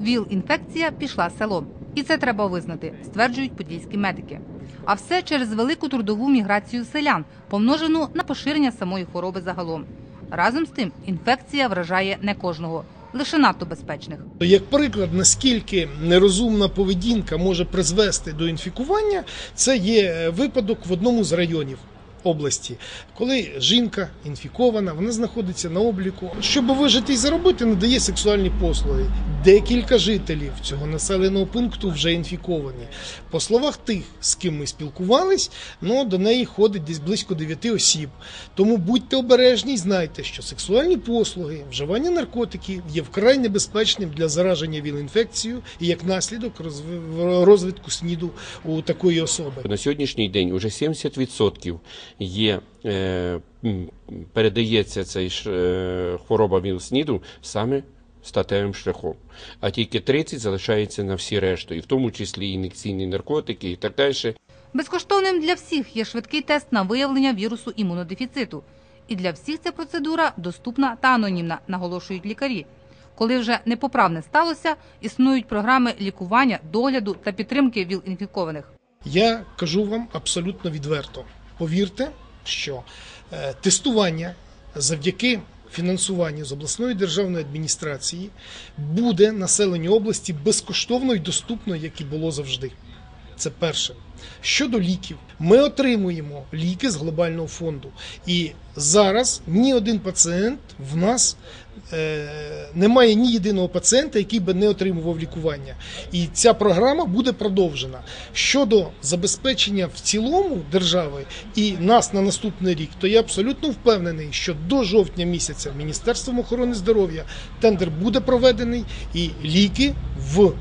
ВІЛ-інфекція пішла селом. І це треба визнати, стверджують подільські медики. А все через велику трудову міграцію селян, помножену на поширення самої хвороби загалом. Разом з тим, інфекція вражає не кожного, лише надто безпечних. Як приклад, наскільки нерозумна поведінка може призвести до інфікування, це є випадок в одному з районів області, коли жінка інфікована, вона знаходиться на обліку. Щоб вижити і заробити, надає сексуальні послуги. Декілька жителів цього населеного пункту вже інфіковані. По словах тих, з ким ми спілкувались, ну до неї ходить десь близько 9 осіб. Тому будьте обережні і знайте, що сексуальні послуги, вживання наркотиків є вкрай небезпечним для зараження ВІЛ-інфекцією і як наслідок розв- розвитку СНІДу у такої особи. На сьогоднішній день уже 70% є, е, передається цей ш- е, хвороба ВІЛ-СНІДу саме статевим шляхом, а тільки 30 залишається на всі решту, і в тому числі ін'єкційні наркотики і так далі. Безкоштовним для всіх є швидкий тест на виявлення вірусу імунодефіциту. І для всіх ця процедура доступна та анонімна, наголошують лікарі. Коли вже непоправне сталося, існують програми лікування, догляду та підтримки ВІЛ-інфікованих. Я кажу вам абсолютно відверто. Повірте, що е, тестування завдяки фінансуванню з обласної державної адміністрації буде населенню області безкоштовно і доступно, як і було завжди. Це перше. Щодо ліків, ми отримуємо ліки з глобального фонду. І зараз ні один пацієнт в нас е, немає ні єдиного пацієнта, який би не отримував лікування. І ця програма буде продовжена. Щодо забезпечення в цілому держави і нас на наступний рік, то я абсолютно впевнений, що до жовтня місяця Міністерством охорони здоров'я тендер буде проведений і ліки в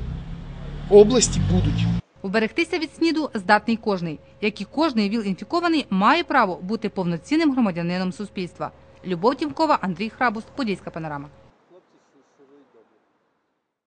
області будуть. Уберегтися від СНІДу здатний кожний, як і кожний ВІЛ-інфікований має право бути повноцінним громадянином суспільства. Любов Тімкова, Андрій Храбус, Подільська панорама.